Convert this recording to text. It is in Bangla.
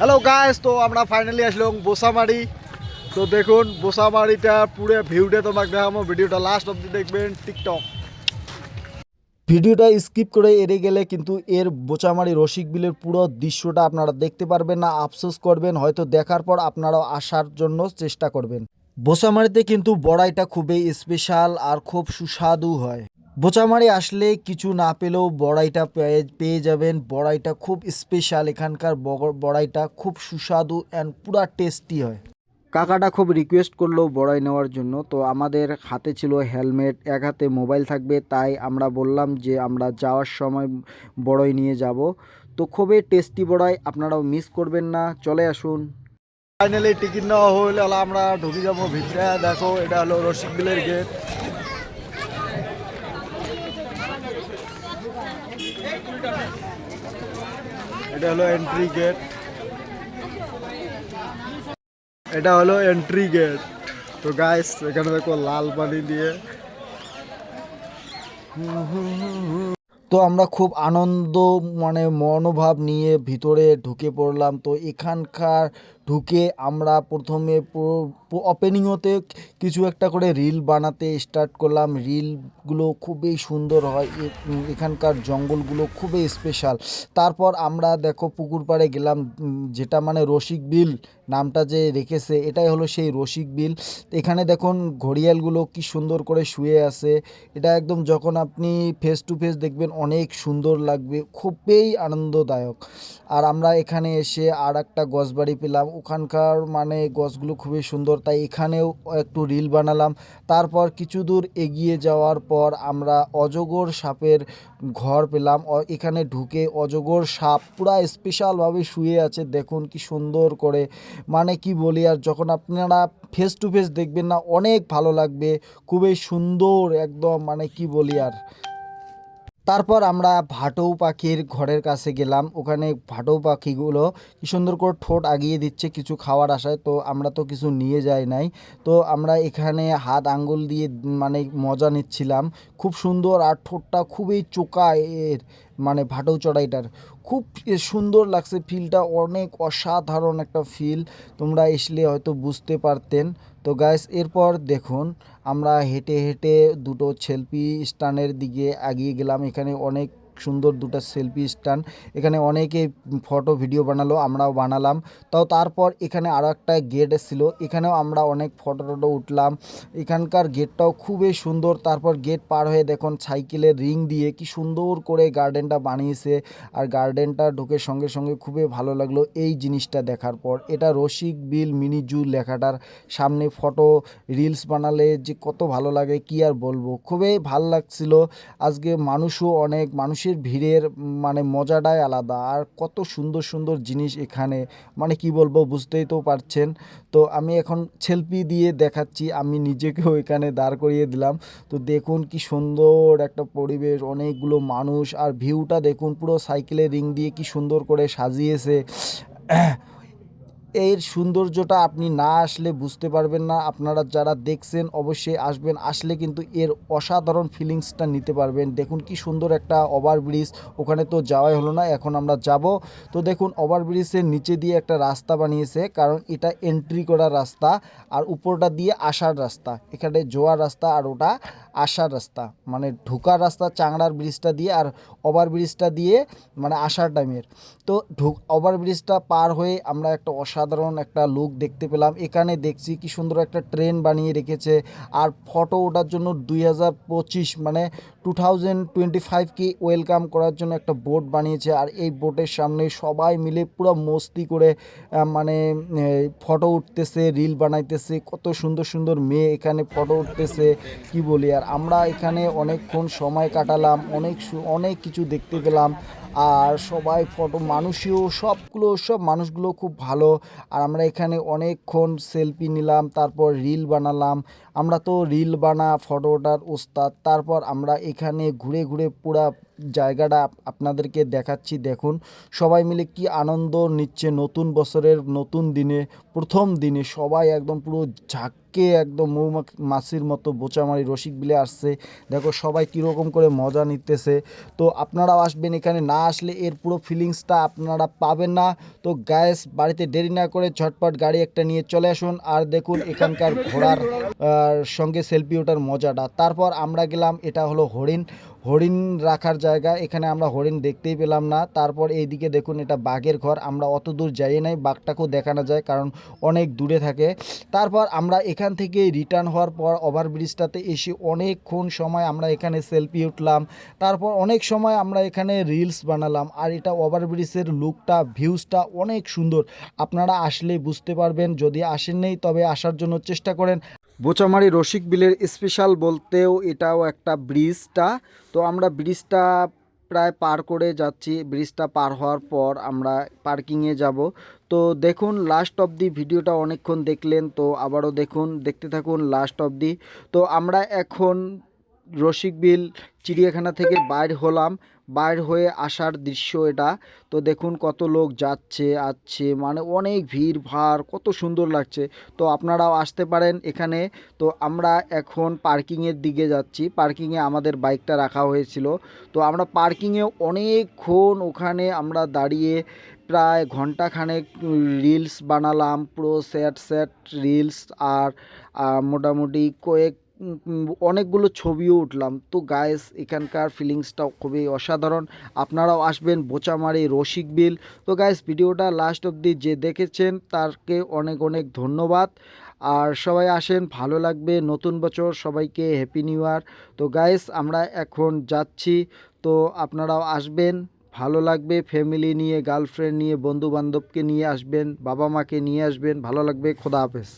হ্যালো গাইস তো আমরা ফাইনালি আসলাম বোসামারি। তো দেখুন, বোসামারিটা পুরো ভিউটা তোমাকে দেখাবো। ভিডিওটা লাস্ট অবধি দেখবেন টিকটক ভিডিওটা স্কিপ করে এড়ে গেলে কিন্তু এর বোচামারি রসিক বিলের পুরো দৃশ্যটা আপনারা দেখতে পারবেন না, আফসোস করবেন, হয়তো দেখার পর আপনারাও আসার জন্য চেষ্টা করবেন। বোচামারিতে কিন্তু বড়াইটা খুবই স্পেশাল আর খুব সুস্বাদু হয়। বোচামারি আসলে কিছু না পেলেও বড়াইটা পেয়ে পেয়ে যাবেন। বড়াইটা খুব স্পেশাল এখানকার বড়াইটা খুব সুস্বাদু অ্যান্ড পুরা টেস্টি হয়। কাকাটা খুব রিকোয়েস্ট করল বড়াই নেওয়ার জন্য। তো আমাদের হাতে ছিল হেলমেট এক হাতে মোবাইল থাকবে তাই আমরা বললাম যে আমরা যাওয়ার সময় বড়াই নিয়ে যাব। তো খুবই টেস্টি বড়াই আপনারাও মিস করবেন না চলে আসুন। ফাইনালি টিকিট নেওয়া হলে আমরা ঢুকে যাব ভিতরে। দেখো এটা হলো রসিক বিলের গেট এটা হলো এন্ট্রি গেট এটা হলো এন্ট্রি গেট তো গাইস এখানে দেখো লাল পানি দিয়ে। তো আমরা খুব আনন্দ মানে মনোভাব নিয়ে ভিতরে ঢুকে পড়লাম। তো এখানকার ঢুকে আমরা প্রথমে ওপেনিংতে কিছু একটা করে রিল বানাতে স্টার্ট করলাম। রিলগুলো খুবই সুন্দর হয়। এখানকার জঙ্গলগুলো খুবই স্পেশাল তারপর আমরা দেখো পুকুর পাড়ে গেলাম যেটা মানে রসিক বিল নামটা যে রেখেছে, এটাই হলো সেই রসিক বিল। এখানে দেখুন ঘড়িয়ালগুলো কি সুন্দর করে শুয়ে আছে। এটা একদম যখন আপনি ফেস টু ফেস দেখবেন অনেক সুন্দর লাগবে, খুবই আনন্দদায়ক। আর আমরা এখানে এসে আর একটা গছবাড়ি পেলাম। ওখানকার মানে গছগুলো খুবই সুন্দর, তাই এখানেও একটু রিল বানালাম। তারপর কিছু দূর এগিয়ে যাওয়ার পর আমরা অজগর সাপের ঘর পেলাম। এখানে ঢুকে অজগর সাপ পুরা স্পেশালভাবে শুয়ে আছে, দেখুন কি সুন্দর করে। মানে কি বলি, আর যখন আপনারা ফেস টু ফেস দেখবেন না, অনেক ভালো লাগবে। খুবই সুন্দর, একদম মানে কি বলি আর। তারপর আমরা ভাটৌ পাখির ঘরের কাছে গেলাম। ওখানে ভাটৌ পাখিগুলো কি সুন্দর করে ঠোঁট আগিয়ে দিচ্ছে কিছু খাওয়ার আশায়। তো আমরা তো কিছু নিয়ে যাই নাই। তো আমরা এখানে হাত আঙ্গুল দিয়ে মানে মজা নিচ্ছিলাম। খুব সুন্দর আর ঠোঁটটা খুবই চোকা এর মানে ভাটৌ চড়াইটার খুব সুন্দর লাগছে ফিলটা অনেক অসাধারণ একটা ফিল তোমরা এসলে হয়তো বুঝতে পারতেন। তো গাইস এরপর দেখুন, আমরা হেঁটে হেঁটে দুটো সেলফি স্টানের দিকে এগিয়ে গেলাম। এখানে অনেক সুন্দর দুটো সেলফি স্ট্যান্ড। এখানে অনেকে ফটো, ভিডিও বানালো, আমরাও বানালাম। তাও তারপর এখানে আরও একটা গেট ছিল। এখানেও আমরা অনেক ফটো টটো উঠলাম। এখানকার গেটটাও খুবই সুন্দর। তারপর গেট পার হয়ে দেখুন সাইকেলের রিং দিয়ে কি সুন্দর করে গার্ডেনটা বানিয়েছে। আর গার্ডেনটা ঢুকে সঙ্গে সঙ্গে খুবই ভালো লাগল এই জিনিসটা দেখার পর। এটা রসিক বিল মিনি জু লেখাটার সামনে ফটো, রিলস বানালে যে কত ভালো লাগে, কি আর বলব? খুবই ভালো লাগছিল। আজকে মানুষও অনেক মানুষের ভিড়ের মানে মজাটাই আলাদা। আর কত সুন্দর সুন্দর জিনিস এখানে মানে কি বলব, বুঝতেই তো পারছেন। তো আমি এখন সেলফি দিয়ে দেখাচ্ছি, আমি নিজেকেও এখানে দাঁড় করিয়ে দিলাম। তো দেখুন কি সুন্দর একটা পরিবেশ, অনেকগুলো মানুষ। আর ভিউটা দেখুন, পুরো সাইকেলের রিং দিয়ে কি সুন্দর করে সাজিয়েছে। এর সৌন্দর্যটা আপনি না আসলে বুঝতে পারবেন না। আপনারা যারা দেখছেন অবশ্যই আসবেন। আসলে কিন্তু এর অসাধারণ ফিলিংসটা নিতে পারবেন। দেখুন কি সুন্দর একটা ওভারব্রিজ। ওখানে তো যাওয়াই হলো না, এখন আমরা যাব। তো দেখুন, ওভারব্রিজের নিচে দিয়ে একটা রাস্তা বানিয়েছে, কারণ এটা এন্ট্রি করার রাস্তা আর উপরটা দিয়ে আসার রাস্তা। এখানে জোয়ার রাস্তা আর ওটা আসার রাস্তা। মানে ঢোকার রাস্তা চাংড়ার ব্রিজটা দিয়ে আর ওভারব্রিজটা দিয়ে মানে আসার টাইমের তো ঢুক, ওভারব্রিজটা পার হয়ে আমরা একটা অসাধারণ একটা লুক দেখতে পেলাম। এখানে দেখছি কি সুন্দর একটা ট্রেন বানিয়ে রেখেছে। আর ফটো ওঠার জন্য দুই হাজার পঁচিশ মানে টু থাউজেন্ড টোয়েন্টি ফাইভকে ওয়েলকাম করার জন্য একটা বোট বানিয়েছে আর এই বোটের সামনে সবাই মিলে পুরো মস্তি করে মানে ফটো উঠতেছে, রিল বানাইতেছে। কত সুন্দর সুন্দর মেয়ে এখানে ফটো উঠতেছে, কি বলি? আর আমরা এখানে অনেকক্ষণ সময় কাটালাম, অনেক অনেক কিছু দেখতে পেলাম। আর সবাই ফটো, মানুষও, সবগুলো, সব মানুষগুলো খুব ভালো। আর আমরা এখানে অনেকক্ষণ সেলফি নিলাম, তারপর রিল বানালাম। আমরা তো রিল বানা, ফটো ওঠার ওস্তাদ। তারপর আমরা এখানে ঘুরে ঘুরে পুরা জায়গাটা আপনাদেরকে দেখাচ্ছি, দেখুন। সবাই মিলে কি আনন্দ নিচ্ছে নতুন বছরের নতুন দিনে, প্রথম দিনে। সবাই একদম পুরো ঝাঁকে একদম মৌমাছি মাছির মতো বোচামারি, রসিক বিলে আসছে। দেখো সবাই কীরকম করে মজা নিতেছে। তো আপনারাও আসবেন এখানে, না আসলে এর পুরো ফিলিংসটা আপনারা পাবেন না। তো গ্যাস বাড়িতে দেরি না করে ঝটপট গাড়ি একটা নিয়ে চলে আসুন। আর দেখুন এখানকার ঘোড়ার সঙ্গে সেলফি ওঠার মজাটা। তারপর আমরা গেলাম, এটা হলো হরিণ। হরিণ রাখার জায়গা, এখানে আমরা হরিণ দেখতেই পেলাম না। তারপর এইদিকে দেখুন, এটা বাঘের ঘর। আমরা অত দূর যাই নাই, বাঘটাকেও দেখানো যায়, কারণ অনেক দূরে থাকে। তারপর আমরা এখান থেকে রিটার্ন হওয়ার পর ওভারব্রিজটাতে এসে অনেকক্ষণ সময় আমরা এখানে সেলফি উঠলাম। তারপর অনেক সময় আমরা এখানে রিলস বানালাম। আর এটা ওভারব্রিজের লুকটা ভিউজটা অনেক সুন্দর। আপনারা আসলে বুঝতে পারবেন। যদি আসেননি তবে আসার জন্য চেষ্টা করেন। বোচামারি রসিক বিলের স্পেশাল বলতেও এটাও একটা ব্রিজটা। তো আমরা ব্রিজটা প্রায় পার করে যাচ্ছি। ব্রিজটা পার হওয়ার পর আমরা পার্কিংয়ে যাব। তো দেখুন লাস্ট অব দি ভিডিওটা অনেকক্ষণ দেখলেন, তো আবারও দেখুন, দেখতে থাকুন লাস্ট অব দি তো আমরা এখন রসিকবিল চিড়িয়াখানা থেকে বাইর হলাম। বাইর হয়ে আসার দৃশ্য এটা। তো দেখুন কত লোক যাচ্ছে, আসছে মানে অনেক ভিড়, ভাড়, কত সুন্দর লাগছে। তো আপনারাও আসতে পারেন এখানে। তো আমরা এখন পার্কিংয়ের দিকে যাচ্ছি। পার্কিংয়ে আমাদের বাইকটা রাখা হয়েছিল। তো আমরা পার্কিংয়ে অনেকক্ষণ ওখানে আমরা দাঁড়িয়ে প্রায় ঘন্টাখানেক রিলস বানালাম পুরো স্যাট স্যাট রিলস আর মোটামুটি কয়েক অনেকগুলো ছবিও উঠলাম। তো গায়েস এখানকার ফিলিংসটাও খুবই অসাধারণ। আপনারাও আসবেন বোচামারি রসিক বিল। তো গায়েস ভিডিওটা লাস্ট অবধি যে দেখেছেন, তারকে অনেক অনেক ধন্যবাদ। আর সবাই আসেন, ভালো লাগবে, নতুন বছর, সবাইকে হ্যাপি নিউ ইয়ার তো গায়েস আমরা এখন যাচ্ছি। তো আপনারাও আসবেন, ভালো লাগবে ফ্যামিলি নিয়ে গার্লফ্রেন্ড নিয়ে বন্ধু বান্ধবকে নিয়ে আসবেন বাবা মাকে নিয়ে আসবেন, ভালো লাগবে, খোদা হাফেজ।